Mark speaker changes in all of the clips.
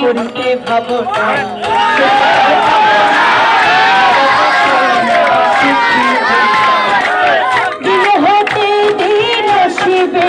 Speaker 1: করিতে ভাবনা দিন হতে দিন আসিবে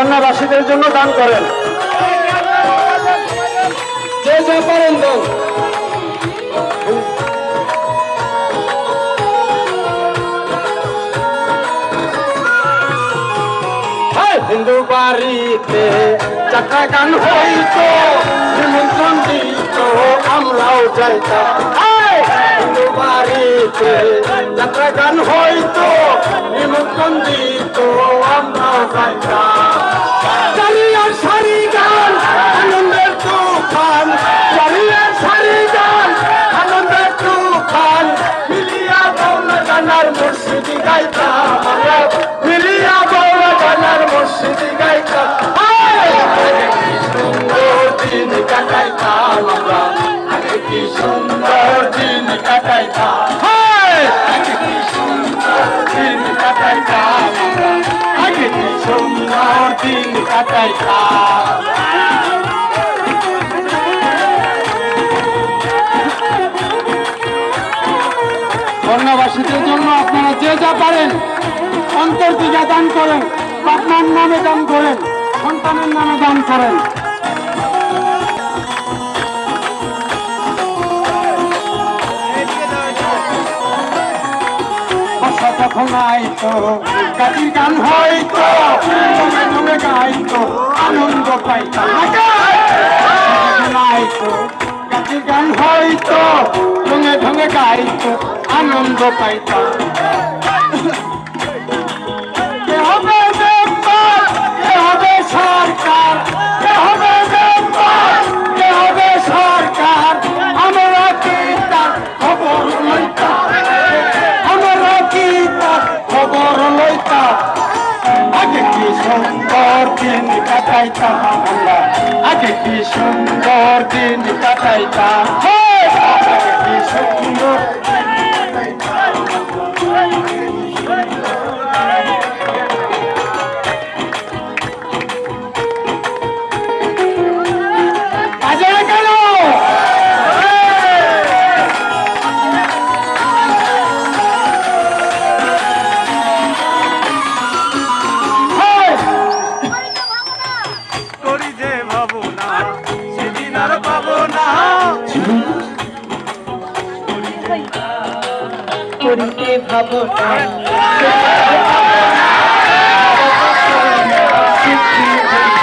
Speaker 2: বন্যাবাসীদের জন্য দান করেন যে যা পারেন দেন! হিন্দু বাড়িতে চাকা গান হইতো নিমন্ত্রণ দিত আমরাও যাইতাম! হিন্দু বাড়িতে যাত্রা গান হইতো নিমন্ত্রণ দিত আমরাও যাইতাম চালিয়ার সারি গান আনন্দের তুফান। চালিয়ার সারি গান আনন্দের তুফান। মিলিয়া বাউলা গানার মুর্শিদি আমরা মিলিয়া বাউলা গানার মুর্শিদি কি সুন্দর দিন কাটাইতাম আমরা। কি সুন্দর দিন বন্যাবাসীদের জন্য আপনারা যে যা পারেন, অন্তর দিকে দান করেন আপনার নামে দান করেন, সন্তানের নামে দান করেন। যখন আইতো গান হয়তো কি সুন্দর দিন কাটাইতাম আমরা? আগে কি সুন্দর দিন কাটাইতাম? হে! আগে কি
Speaker 1: করিতে ভাবনা শিখি